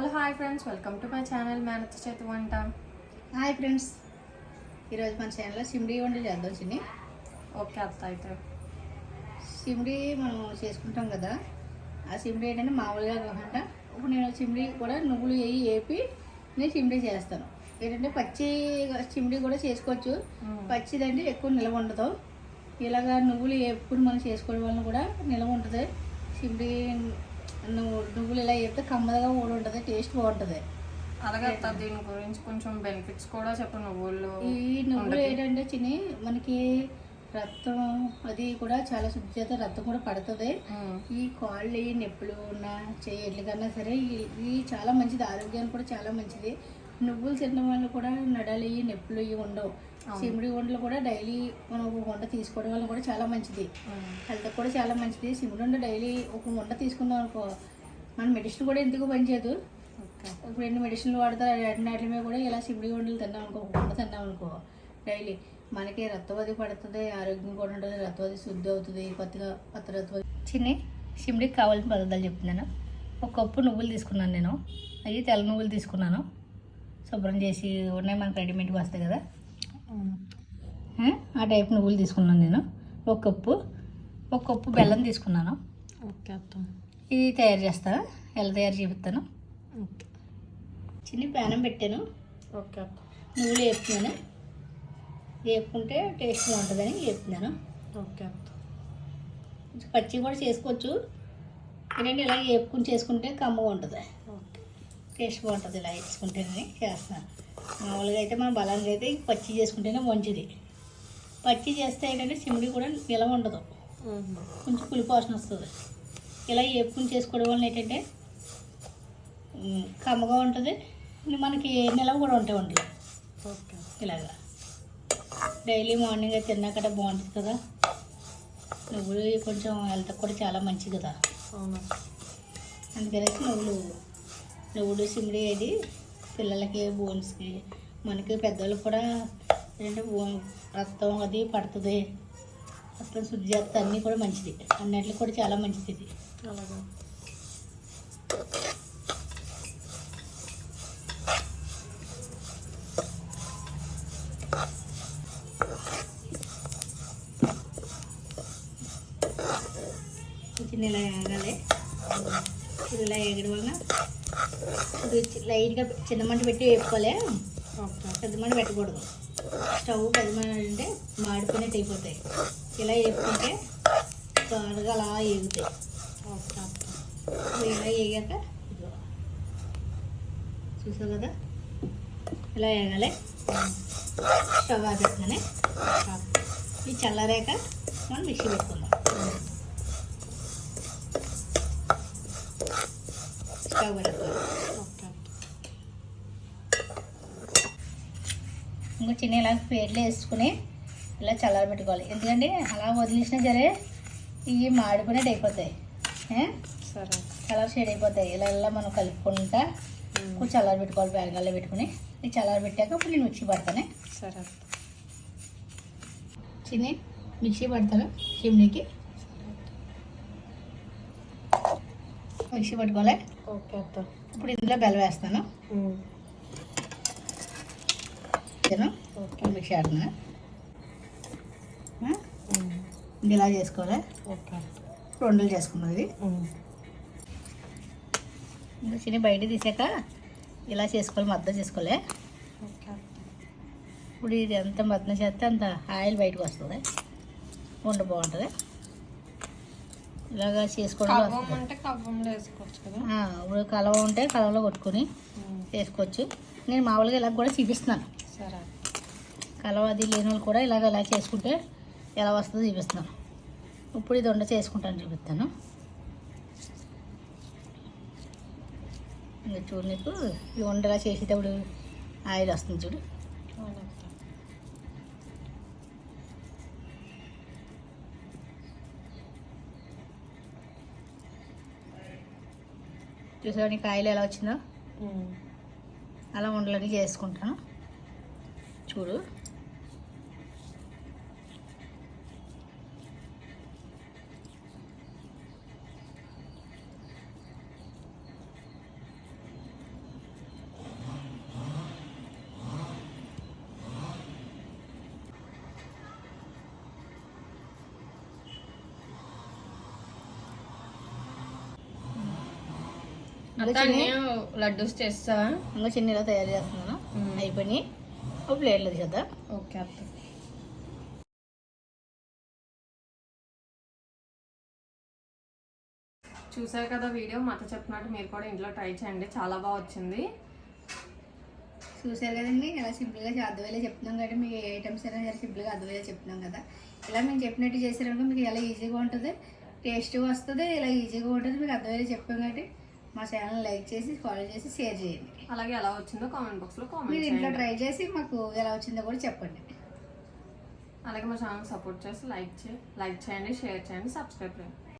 Hello hi friends. Welcome to my channel మేనత్ చేతి వంట. Hi friends. ఈరోజు మన ఛానల్లో సిమ్డీ వంటలు చేద్దాం చిన్ని ఓకే అత్త అయితే. సిమ్డీ మనం చేసుకుంటాం కదా. ఆ సిమ్డీ ఏంటంటే మామూలుగా కాకుండా ఇప్పుడు నేను సిమ్డీ కూడా నువ్వులు వేయి వేపి నేను సిమ్డీ చేస్తాను. ఏంటంటే పచ్చి సిమ్డీ కూడా చేసుకోవచ్చు. పచ్చిదంటే ఎక్కువ నిలవ ఉండదు. ఇలాగా నువ్వులు వేపుకుని మనం చేసుకోవడం వల్ల కూడా నిలవ ఉంటుంది. సిమ్డీ నువ్వు నువ్వులు ఇలా వేపితే కమ్మదగా కూడా ఉంటుంది టేస్ట్ బాగుంటుంది. అలాగే అత్త దీని గురించి కొంచెం బెనిఫిట్స్ కూడా చెప్పు నువ్వులు ఈ నువ్వులు ఏంటంటే చిన్ని మనకి రక్తం అది కూడా చాలా శుద్ధి చేత రక్తం కూడా పడుతుంది. ఈ కాళ్ళు నొప్పులు ఉన్న చేయట్లు కన్నా సరే ఇది చాలా మంచిది ఆరోగ్యానికి కూడా చాలా మంచిది. నువ్వులు తినడం వల్ల కూడా నడాలు నొప్పులు ఇవి ఉండవు. సిమిడి వంటలు కూడా డైలీ మనం ఒక వంట తీసుకోవడం వల్ల కూడా చాలా మంచిది. హెల్త్ కూడా చాలా మంచిది. సిమిడి వంట డైలీ ఒక వంట తీసుకున్నాం అనుకో మన మెడిసిన్ కూడా ఎందుకు పనిచేయదు? ఇప్పుడు ఎన్ని మెడిసిన్లు వాడతారు వాటి మీద కూడా ఇలా సిమ్డి వంటలు తిన్నాం అనుకో ఒక వంట తిన్నాం అనుకో డైలీ మనకి రక్తవది పడుతుంది ఆరోగ్యం కూడా ఉంటుంది రక్తవది శుద్ధి అవుతుంది కొత్తగా కొత్త రక్తవది చిన్ని సిమ్డికి కావాల్సిన పదార్థాలు చెప్తున్నాను. ఒక కప్పు నువ్వులు తీసుకున్నాను నేను. అవి తెల్ల నువ్వులు తీసుకున్నాను. శుభ్రం చేసి ఉన్నాయి మనకు రెడీమేడ్ వస్తాయి కదా. ఆ, టైప్ నువ్వులు తీసుకున్నాను నేను. ఒక కప్పు. ఒక కప్పు బెల్లం తీసుకున్నాను. ఓకే అత్త. ఇది తయారు చేస్తాను ఎలా తయారు చేపిస్తాను? ఓకే. చిన్ని ప్యానం పెట్టాను. ఓకే అత్త. నువ్వులు వేపుతున్నాను. వేపుకుంటే టేస్ట్ బాగుంటుందని వేపుతున్నాను. ఓకే అత్త. కొంచెం పచ్చి కూడా చేసుకోవచ్చు. ఏంటంటే ఇలా వేపుకుని చేసుకుంటే కమ్మగా ఉంటుంది. ఓకే. టేస్ట్ బాగుంటుంది ఇలా వేసుకుంటేనే చేస్తున్నాను మామూలుగా అయితే మనం బలంగా అయితే పచ్చి చేసుకుంటేనే మంచిది. పచ్చి చేస్తే ఏంటంటే సిమిడి కూడా నిలవ ఉండదు. కొంచెం పులిపోసన వస్తుంది. ఇలా వేపుకుని చేసుకోవడం వల్ల ఏంటంటే కమ్మగా ఉంటుంది. మనకి నిలవ కూడా ఉంటాయి వంటలు ఇలాగా. డైలీ మార్నింగ్ అయితే తిన్నాకట బాగుంటుంది కదా. నువ్వులు కొంచెం హెల్త్ కూడా చాలా మంచిది కదా. అందుకనేసి నువ్వులు నువ్వులు సిమిడి అది పిల్లలకి బోన్స్కి. మనకి పెద్దవాళ్ళకి కూడా ఏంటంటే బోన్ రక్తం అది పడుతుంది. రక్తం శుద్ధి చేస్తే అన్నీ కూడా మంచిది. అన్నిటికి కూడా చాలా మంచిది ఇది. అలాగే. ఇలా వేగాలి ఇలా వేగడం వలన ఇది లైట్గా చిన్న మంట పెట్టి వేపుకోలే. పెద్ద మంట పెట్టకూడదు. స్టవ్ పెద్ద మంట అంటే మాడిపోయినట్టు అయిపోతాయి. ఇలా వేపుకుంటే త్వరగా అలా వేగుతాయి ఇలా వేగాక చూసావు కదా? ఇలా వేగాలి స్టవ్ ఆపేస్తున్నానే ఇది చల్లారాక మనం మిక్సీ పెట్టుకుందాం. ఇంకా చిన్న ఇలా ప్లేట్లో వేసుకుని ఇలా చల్లారబెట్టుకోవాలి ఎందుకంటే అలా వదిలేసినా సరే ఇవి మాడిపోయినట్టు అయిపోతాయి? సరే. కలర్ షేడ్ అయిపోతాయి. ఇలా ఇలా మనం కలుపుకుంటా కొంచెం చల్లారబెట్టుకోవాలి బ్యాగల్లో పెట్టుకుని. ఇది చల్లారబెట్టాక ఇప్పుడు నేను మిక్సీ పడతానే. సరే. చిన్ని మిక్సీ పడతాను. చిమ్నీకి. మిక్సీ పట్టుకోవాలి. ఓకే అత్త. ఇప్పుడు ఇందులో బెల్లం వేస్తాను. ఓకే. మిక్సీ ఆడుతున్నాను ఆ? ఇది ఇలా చేసుకోవాలి? ఓకే. రెండులు చేసుకున్నది ఇంకా చిన్న బయట తీసాక ఇలా చేసుకోవాలి మద్దతు చేసుకోవాలి. ఓకే ఇప్పుడు ఇది ఎంత మద్దతు చేస్తే అంత ఆయిల్ బయటకు వస్తుంది. వంట బాగుంటుంది. ఇలాగా చేసుకోవడం ఇప్పుడు కలవ ఉంటే కలవలో కొట్టుకొని చేసుకోవచ్చు నేను మామూలుగా ఇలా కూడా చూపిస్తున్నాను. సరే. కలవ అది లేని వాళ్ళు కూడా ఇలాగ ఇలా చేసుకుంటే ఎలా వస్తుందో చూపిస్తున్నాను. ఇప్పుడు ఇది వంట చేసుకుంటాను చూపిస్తాను. ఇంకా చూడు నీకు. ఈ వంట ఇలా చేసేటప్పుడు ఆయిల్ వస్తుంది చూడు. నీకు ఆయిల్ ఎలా వచ్చిందో? అలా వంటలన్నీ చేసుకుంటాను. చూడు. లడ్డూస్ చేస్తావా ఇంకా చిన్న ఇలా తయారు చేస్తున్నాను. అయిపోయి ఒక ప్లేట్లో కదా ఓకే అత్త. చూసారు కదా వీడియో? మాతో చెప్పినట్టు మీరు కూడా ఇంట్లో ట్రై చేయండి. చాలా బాగా వచ్చింది. చూసారు కదండి? ఇలా సింపుల్గా అర్థమయ్యేలా చెప్తున్నాం కాబట్టి మీకు ఏ ఐటమ్స్ అయినా సరే సింపుల్గా అర్థమయ్యేలా చెప్తున్నాం కదా. ఇలా మేము చెప్పినట్టు చేసారనుకో మీకు ఎలా ఈజీగా ఉంటుంది టేస్ట్ వస్తుంది ఇలా ఈజీగా ఉంటుంది మీకు అర్థమయ్యేలా చెప్పాం కాబట్టి మా ఛానల్ లైక్ చేసి ఫాలో చేసి షేర్ చేయండి. అలాగే ఎలా వచ్చిందో కామెంట్ బాక్స్లో కామెంట్ మీరు ఇంట్లో చేయండి. ట్రై చేసి మాకు ఎలా వచ్చిందో కూడా చెప్పండి. అలాగే మా ఛానల్ సపోర్ట్ చేసి లైక్ చే లైక్ చేయండి షేర్ చేయండి సబ్స్క్రైబ్ చేయండి.